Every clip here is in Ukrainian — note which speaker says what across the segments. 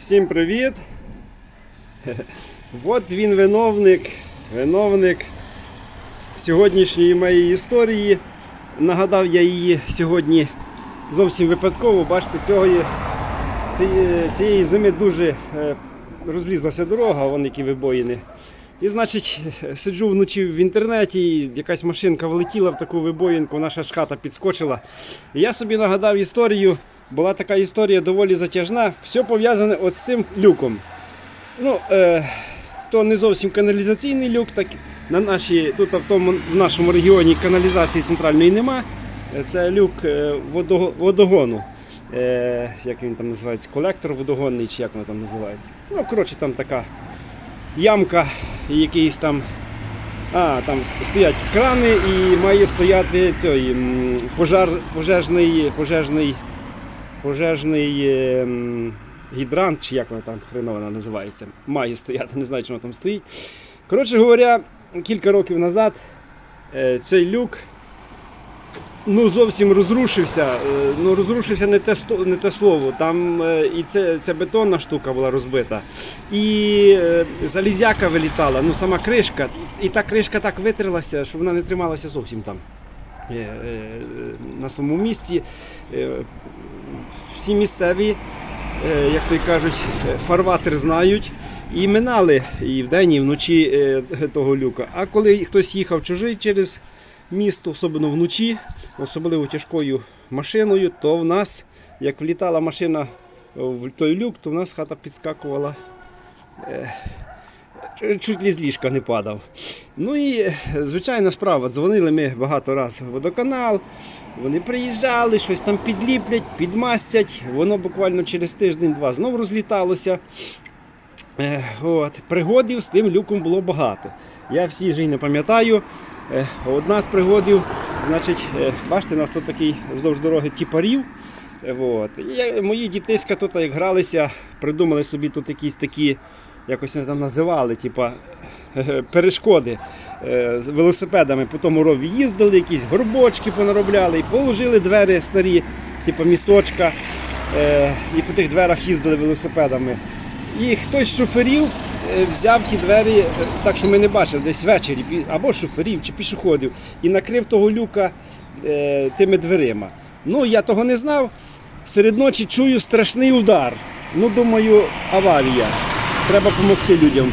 Speaker 1: Всім привіт! От він виновник, виновник сьогоднішньої моєї історії. Нагадав я її сьогодні зовсім випадково. Бачите, цього цієї, зими дуже е, розлізлася дорога, вон які вибоїни. І значить, сиджу вночі в інтернеті, якась машинка влетіла в таку вибоїнку, наша ж хата підскочила. І я собі нагадав історію. Була така історія доволі затяжна. Все пов'язане з цим люком. Ну, е, то не зовсім каналізаційний люк, так на нашій, тут в, тому, в нашому регіоні каналізації центральної нема. Це люк е, водого, водогону. Е, як він там називається? Колектор водогонний, чи як воно там називається. Ну, коротше, там така ямка, якийсь там. А, там стоять крани і має стояти цей, пожар, пожежний, пожежний, пожежний ем, гідрант, чи як воно там хреново вона називається. Має стояти, не знаю, чи воно там стоїть. Коротше говоря, кілька років назад е, цей люк ну, зовсім розрушився. Е, Ну, розрушився не те, не те слово. Там е, і це, це бетонна штука була розбита. І е, залізяка вилітала, ну сама кришка. І та кришка так витрилася, що вона не трималася зовсім там. Е, е, На самому місці. Е, Всі місцеві, як то й кажуть, фарватер знають. І минали і вдень, і вночі того люка. А коли хтось їхав чужий через місто, особливо вночі, особливо тяжкою машиною, то в нас, як влітала машина в той люк, то в нас хата підскакувала. Чуть ли з ліжка не падав. Ну і е, звичайна справа. Дзвонили ми багато разів в водоканал. Вони приїжджали, щось там підліплять, підмастять. Воно буквально через тиждень-два знов розліталося. Е, От. Пригодів з тим люком було багато. Я всі ж і не пам'ятаю. Е, Одна з пригодів, значить, бачите, у нас тут такий вздовж дороги тіпарів. От. Мої дітиська тут як гралися, придумали собі тут якісь такі, якось вони там називали, типа перешкоди е, з велосипедами по тому рові їздили, якісь горбочки понаробляли і положили двері старі, типу місточка, е, і по тих дверах їздили велосипедами. І хтось з шоферів е, взяв ті двері, так що ми не бачили, десь ввечері, або шоферів чи пішоходів, і накрив того люка тими дверима. Ну, я того не знав. Серед ночі чую страшний удар. Ну, думаю, аварія. Треба допомогти людям.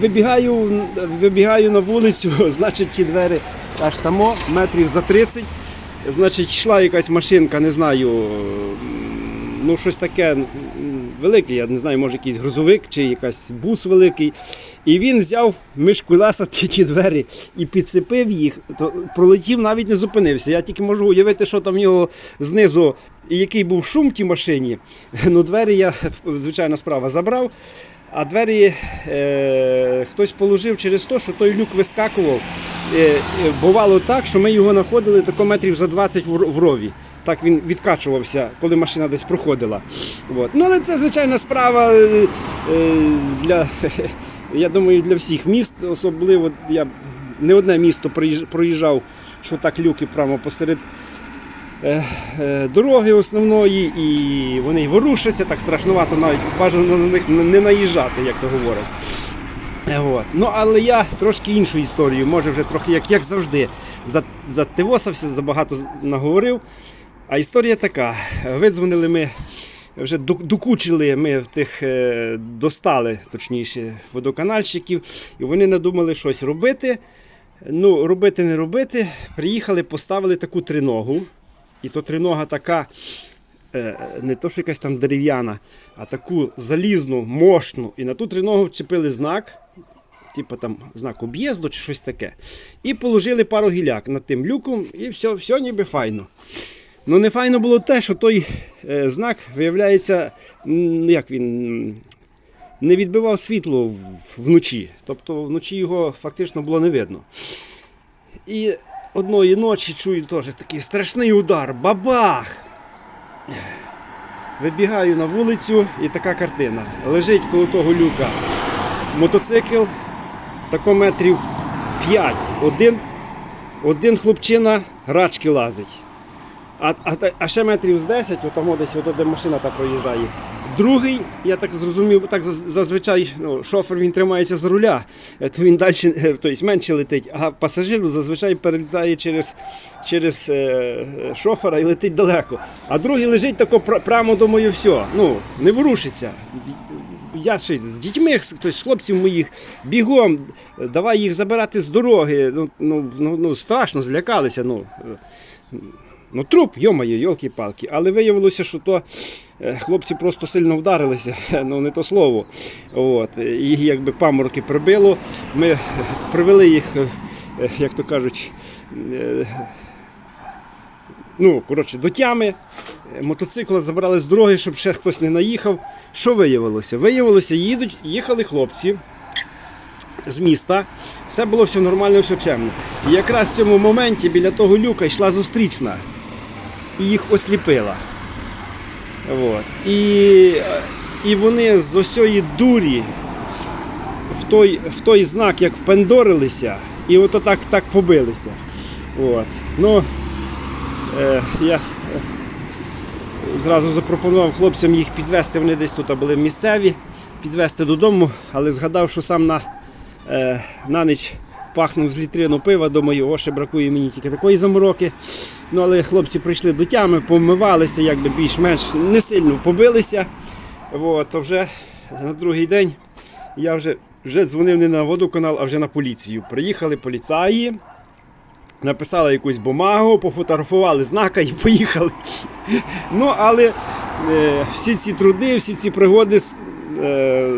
Speaker 1: Вибігаю, вибігаю на вулицю, значить, ті двері аж тамо, метрів за 30. Значить, йшла якась машинка, не знаю, ну щось таке велике, я не знаю, може якийсь грузовик чи якийсь бус великий. І він взяв між колеса ті, ті двері і підсипив їх, то пролетів, навіть не зупинився. Я тільки можу уявити, що там в нього знизу, і який був шум в тій машині. Ну, двері я, звичайна справа, забрав. А двері е, хтось положив через те, що той люк вискакував. Е, е, бувало так, що ми його знаходили тако метрів за 20 в, в рові. Так він відкачувався, коли машина десь проходила. От. Ну, але це звичайна справа е, е, для, я думаю, для всіх міст. Особливо я не одне місто проїжджав, що так люки прямо посеред е, дороги основної, і вони ворушаться, так страшнувато навіть бажано на них не наїжджати, як то говорять. От. Ну, але я трошки іншу історію, може вже трохи як, як завжди, за- зативосався, забагато наговорив. А історія така. Видзвонили ми, вже докучили ми в тих, е, достали, точніше, водоканальщиків, і вони надумали щось робити. Ну, робити не робити. Приїхали, поставили таку триногу. І то тринога така, е, не то, що якась там дерев'яна, а таку залізну, мощну. І на ту триногу вчепили знак, типу там знак об'їзду чи щось таке. І положили пару гіляк над тим люком, і все, все ніби файно. Ну, не файно було те, що той е, знак, виявляється, як він. Не відбивав світло вночі. Тобто вночі його фактично було не видно. І одної ночі чую теж такий страшний удар. Бабах! Вибігаю на вулицю і така картина. Лежить коло того люка мотоцикл, тако метрів 5. Один, один хлопчина рачки лазить. А, а, а ще метрів з 10, отамо десь, ото, де машина та проїжджає, Другий, я так зрозумів, так зазвичай ну, шофер він тримається за руля, е, то він далі, е, тобто менше летить, а пасажир зазвичай перелітає через, через е, шофера і летить далеко. А другий лежить тако пр- прямо думаю, все, ну, не ворушиться. Я ще з дітьми, хтось з хлопців моїх, бігом, давай їх забирати з дороги. Ну, ну, ну, ну страшно, злякалися. Ну, ну труп, йомає, йолки-палки. Але виявилося, що то е, хлопці просто сильно вдарилися, ну не то слово. От, їх якби памороки прибило. Ми привели їх, е, е, як то кажуть, ну, коротше, до тями. Мотоцикла забрали з дороги, щоб ще хтось не наїхав. Що виявилося? Виявилося, їдуть, їхали хлопці з міста. Все було все нормально, все чемно. І якраз в цьому моменті біля того люка йшла зустрічна і їх осліпила. От. І, і вони з осьої дурі в той, в той знак, як впендорилися, і ото так, так побилися. От. Ну, е, я е, зразу запропонував хлопцям їх підвезти, вони десь тут були місцеві, підвезти додому, але згадав, що сам на, е, на ніч пахнув з літрину пива, думаю, о, ще бракує мені тільки такої замороки. Ну, але хлопці прийшли до тями, помивалися, якби більш-менш не сильно побилися. От, то вже на другий день я вже, вже дзвонив не на водоканал, а вже на поліцію. Приїхали поліцаї, написали якусь бумагу, пофотографували знака і поїхали. Ну, але е, всі ці труди, всі ці пригоди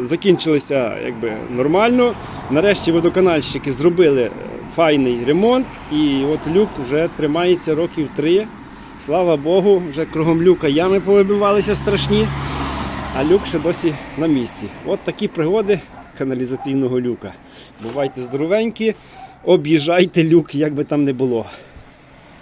Speaker 1: закінчилися якби, нормально. Нарешті водоканальщики зробили е, файний ремонт, і от люк вже тримається років три. Слава Богу, вже кругом люка ями повибивалися страшні, а люк ще досі на місці. От такі пригоди каналізаційного люка. Бувайте здоровенькі, об'їжджайте люк, як би там не було.